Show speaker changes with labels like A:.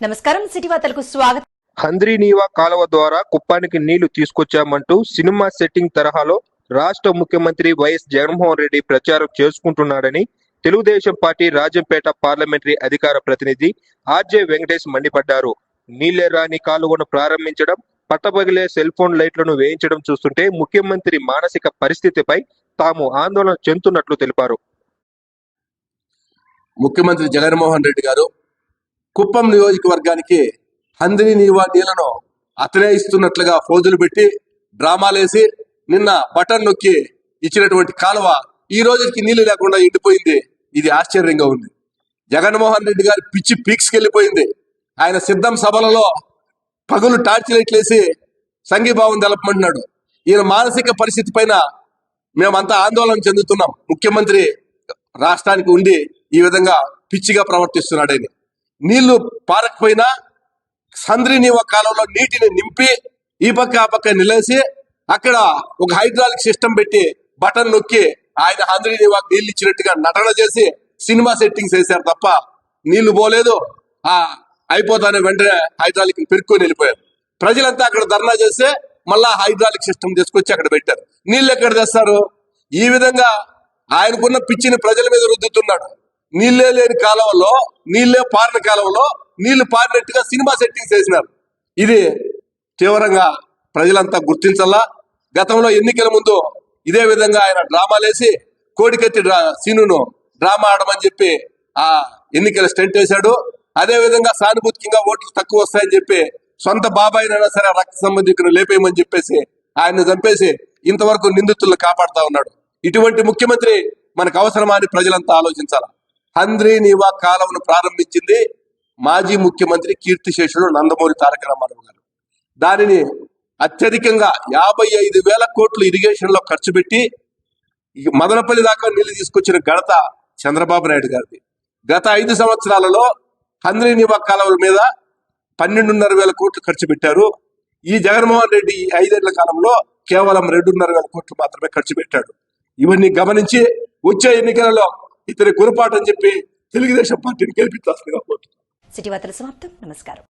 A: నమస్కారం సిటీ వార్తలకు స్వాగతం.
B: హంద్రీనీవా కాలువ ద్వారా కుప్పానికి నీళ్ళు తీసుకొచ్చామంటూ సినిమా సెట్టింగ్ తరహాలో రాష్ట్ర ముఖ్యమంత్రి వైఎస్ జగన్మోహన్ రెడ్డి ప్రచారం చేసుకుంటున్నాడని తెలుగుదేశం పార్టీ రాజంపేట పార్లమెంటరీ అధికార ప్రతినిధి ఆర్జే వెంకటేష్ మండిపడ్డారు. నీళ్ళే రాని కాలువను ప్రారంభించడం పట్టపగిలే సెల్ ఫోన్ లైట్లను వేయించడం చూస్తుంటే ముఖ్యమంత్రి మానసిక పరిస్థితిపై తాము ఆందోళన చెందుతున్నట్లు తెలిపారు.
C: ముఖ్యమంత్రి జగన్మోహన్ రెడ్డి గారు కుప్పం నియోజకవర్గానికి హందిని నీవా నీళ్ళను అతనే ఇస్తున్నట్లుగా ఫోజులు పెట్టి డ్రామాలేసి నిన్న బటన్ నొక్కి ఇచ్చినటువంటి కాలువ ఈ రోజుకి నీళ్ళు లేకుండా ఎండిపోయింది. ఇది ఆశ్చర్యంగా ఉంది. జగన్మోహన్ రెడ్డి గారి పిచ్చి పీక్స్కి వెళ్ళిపోయింది ఆయన సిద్ధం సభలలో పగులు టార్చ్ లైట్లేసి సంఘీభావం తెలపమంటున్నాడు ఈయన మానసిక పరిస్థితి పైన మేమంతా ఆందోళన చెందుతున్నాం. ముఖ్యమంత్రి రాష్ట్రానికి ఉండి ఈ విధంగా పిచ్చిగా ప్రవర్తిస్తున్నాడని నీళ్ళు పారకపోయినా సంద్రీనివ కాలంలో నీటిని నింపి ఈ పక్క ఆ పక్క నిలేసి అక్కడ ఒక హైడ్రాలిక్ సిస్టమ్ పెట్టి బటన్ నొక్కి ఆయన హంద్రీనివా నీళ్ళు ఇచ్చినట్టుగా నటన చేసి సినిమా సెట్టింగ్స్ వేశారు తప్ప నీళ్ళు పోలేదు. ఆ అయిపోతానే వెంటనే హైడ్రాలిక్ పెరుక్కొని వెళ్ళిపోయారు. ప్రజలంతా అక్కడ ధర్నా చేస్తే మళ్ళా హైడ్రాలిక్ సిస్టమ్ తీసుకొచ్చి అక్కడ పెట్టారు. నీళ్ళు ఎక్కడ తెస్తారు? ఈ విధంగా ఆయనకున్న పిచ్చిని ప్రజల మీద రుద్దుతున్నాడు. నీళ్ళే లేని కాలంలో నీళ్ళే పారిన కాలంలో నీళ్ళు పారినట్టుగా సినిమా సెట్టింగ్స్ వేసినారు. ఇది తీవ్రంగా ప్రజలంతా గుర్తించాలా గతంలో ఎన్నికల ముందు ఇదే విధంగా ఆయన డ్రామాలేసి కోడికత్తి డ్రా సీనును డ్రామా ఆడమని చెప్పి ఆ ఎన్నికల స్టెంట్ వేశాడు. అదే విధంగా సానుభూతికంగా ఓట్లు తక్కువ వస్తాయని చెప్పి సొంత బాబాయినైనా సరే రక్త సంబంధికులు లేపేయమని చెప్పేసి ఆయన్ని చంపేసి ఇంతవరకు నిందితులను కాపాడుతా ఉన్నాడు. ఇటువంటి ముఖ్యమంత్రి మనకు అవసరమా అని ప్రజలంతా ఆలోచించాలా? హంద్రీ నీవా కాలంను ప్రారంభించింది మాజీ ముఖ్యమంత్రి కీర్తిశేషుడు నందమూరి తారక రామారావు గారు. దానిని అత్యధికంగా యాభై ఐదు వేల కోట్లు ఇరిగేషన్లో ఖర్చు పెట్టి ఈ మదనపల్లి దాకా నీళ్ళు తీసుకొచ్చిన ఘనత చంద్రబాబు నాయుడు గారిది. గత ఐదు సంవత్సరాలలో హంద్రీ నివా కాలువల మీద పన్నెండున్నర వేల కోట్లు ఖర్చు పెట్టారు. ఈ జగన్మోహన్ రెడ్డి ఈ ఐదేళ్ళ కాలంలో కేవలం రెండున్నర వేల కోట్లు మాత్రమే ఖర్చు పెట్టాడు. ఇవన్నీ గమనించి వచ్చే ఎన్నికలలో ఇతని గురపాటు అని చెప్పి తెలుగుదేశం పార్టీని గెలిపించాల్సిందిగా కోరుతున్నాను
A: సిటీ వార్తల సమాప్తం. నమస్కారం.